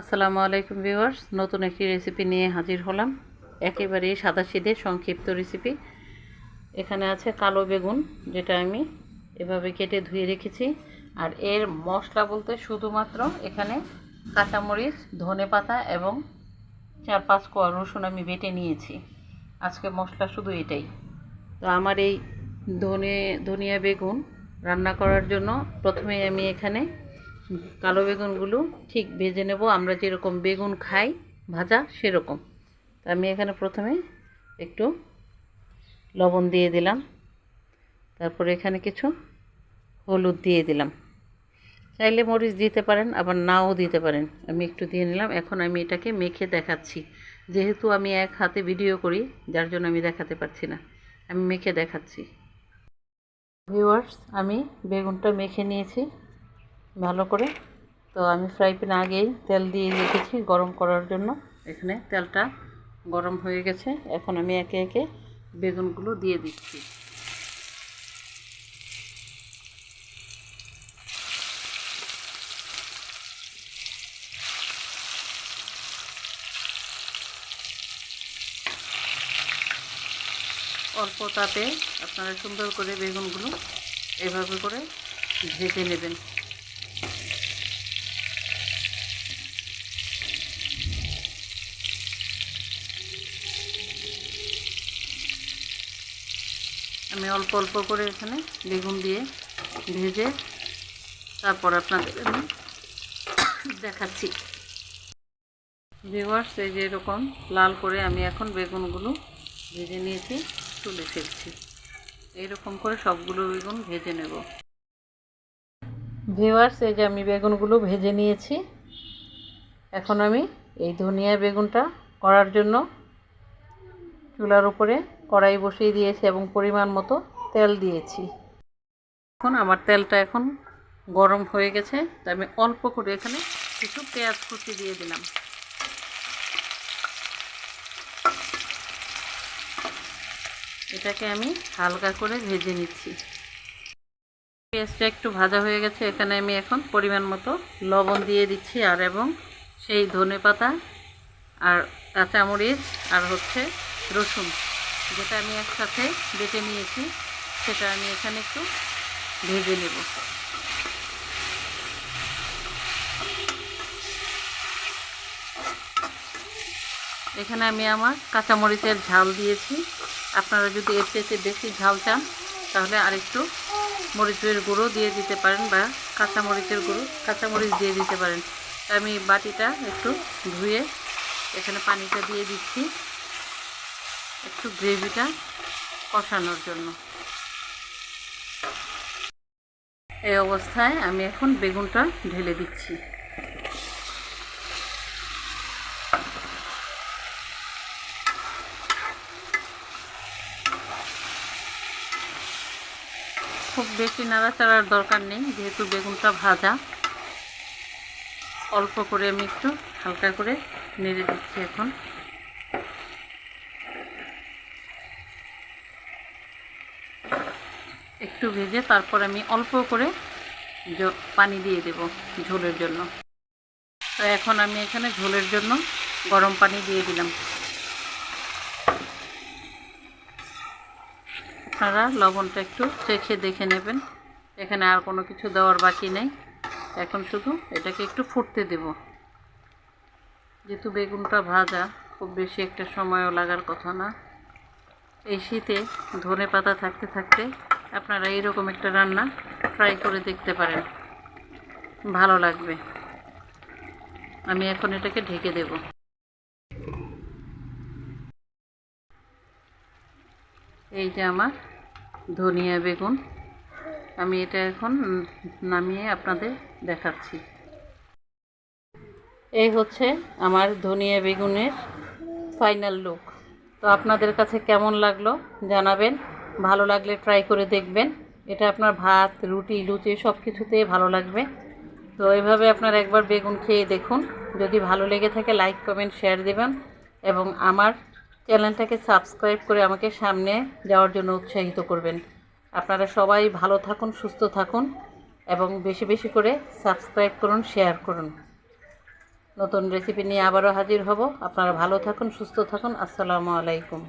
আসসালামু আলাইকুম ভিউয়ার্স, নতুন একটি রেসিপি নিয়ে হাজির হলাম। একেবারেই সাদা সিধে সংক্ষিপ্ত রেসিপি এখানে আছে কালো বেগুন, যেটা আমি এভাবে কেটে ধুয়ে রেখেছি। আর এর মশলা বলতে শুধুমাত্র এখানে কাঁচামরিচ, ধনে পাতা এবং চার পাঁচ কোয়া রসুন আমি বেটে নিয়েছি। আজকে মশলা শুধু এটাই। তো আমার এই ধনে, ধনিয়া বেগুন রান্না করার জন্য প্রথমে আমি এখানে কালো বেগুনগুলো ঠিক ভেজে নেব। আমরা যেরকম বেগুন খাই, ভাজা সেরকম। তো আমি এখানে প্রথমে একটু লবণ দিয়ে দিলাম। তারপরে এখানে কিছু হলুদ দিয়ে দিলাম। চাইলে মরিচ দিতে পারেন, আবার নাও দিতে পারেন। আমি একটু দিয়ে নিলাম। এখন আমি এটাকে মেখে দেখাচ্ছি। যেহেতু আমি এক হাতে ভিডিও করি, যার জন্য আমি দেখাতে পারছি না। আমি মেখে দেখাচ্ছি। ভিউয়ার্স, আমি বেগুনটা মেখে নিয়েছি। ভালো করে। তো আমি ফ্রাই প্যানে আগেই তেল দিয়ে রেখেছি গরম করার জন্য। এখানে তেলটা গরম হয়ে গেছে। এখন আমি একে একে বেগুনগুলো দিয়ে দিচ্ছি। অল্প তাপে আপনারা সুন্দর করে বেগুনগুলো এভাবে করে ভেজে নেবেন। আমি অল্প অল্প করে এখানে বেগুন দিয়ে ভেজে তারপর আপনাদের আমি দেখাচ্ছি। ভিওয়ার্স এই যে এরকম লাল করে আমি এখন বেগুনগুলো ভেজে নিয়েছি, তুলে ফেলছি। এইরকম করে সবগুলো বেগুন ভেজে নেব। ভিওয়ার্স এই যে আমি বেগুনগুলো ভেজে নিয়েছি। এখন আমি এই ধনিয়া বেগুনটা করার জন্য চুলার উপরে কড়াই বসিয়ে দিয়েছি এবং পরিমাণ মতো তেল দিয়েছি। এখন আমার তেলটা এখন গরম হয়ে গেছে, তাই আমি অল্প করে এখানে কিছু পেঁয়াজ কুচি দিয়ে দিলাম। এটাকে আমি হালকা করে ভেজে নিচ্ছি। পেঁয়াজটা একটু ভাজা হয়ে গেছে, এখানে আমি এখন পরিমাণ মতো লবণ দিয়ে দিচ্ছি, আর এবং সেই ধনে পাতা আর কাঁচামরিচ আর হচ্ছে রসুন, যেটা আমি একসাথে বেটে নিয়েছি, সেটা আমি এখানে একটু ভেজে নেব। এখানে আমি আমার কাঁচামরিচের ঝাল দিয়েছি। আপনারা যদি এর চেয়ে বেশি ঝাল চান, তাহলে আরেকটু মরিচের গুঁড়ো দিয়ে দিতে পারেন বা কাঁচামরিচের গুঁড়ো কাঁচামরিচ দিয়ে দিতে পারেন। আমি বাটিটা একটু ধুয়ে এখানে পানিটা দিয়ে দিচ্ছি একটু গ্রেভিটা কষানোর জন্য। এই অবস্থায় আমি এখন বেগুনটা ঢেলে দিচ্ছি। খুব বেশি নাড়াচাড়ার দরকার নেই, যেহেতু বেগুনটা ভাজা। অল্প করে আমি একটু হালকা করে নেড়ে দিচ্ছি এখন। একটু ভেজে তারপর আমি অল্প করে পানি দিয়ে দেব ঝোলের জন্য। তো এখন আমি এখানে ঝোলের জন্য গরম পানি দিয়ে দিলাম। আপনারা লবণটা একটু চেখে দেখে নেবেন। এখানে আর কোনো কিছু দেওয়ার বাকি নেই। এখন শুধু এটাকে একটু ফুটতে দেব। যেহেতু বেগুনটা ভাজা, খুব বেশি একটা সময়ও লাগার কথা না। এই শীতে ধনে পাতা থাকতে থাকতে আপনারা এইরকম একটা রান্না ট্রাই করে দেখতে পারেন। ভালো লাগবে। আমি এখন এটাকে ঢেকে দেব। এই যে আমার ধনিয়া বেগুন। আমি এটা এখন নামিয়ে আপনাদের দেখাচ্ছি। এই হচ্ছে আমার ধনিয়া বেগুনের ফাইনাল লুক। তো আপনাদের কাছে কেমন লাগল জানাবেন। ভালো লাগলে ট্রাই করে দেখবেন। এটা আপনার ভাত, রুটি, লুচি সব কিছুতে ভালো লাগবে। তো এভাবে আপনার একবার বেগুন খেয়ে দেখুন। যদি ভালো লেগে থাকে লাইক কমেন্ট শেয়ার দেবেন। এবং আমার চ্যানেলটাকে সাবস্ক্রাইব করে আমাকে সামনে যাওয়ার জন্য উৎসাহিত করবেন। আপনারা সবাই ভালো থাকুন, সুস্থ থাকুন এবং বেশি বেশি করে সাবস্ক্রাইব করুন, শেয়ার করুন। নতুন রেসিপি নিয়ে আবারও হাজির হব। আপনারা ভালো থাকুন, সুস্থ থাকুন। আসসালামু আলাইকুম।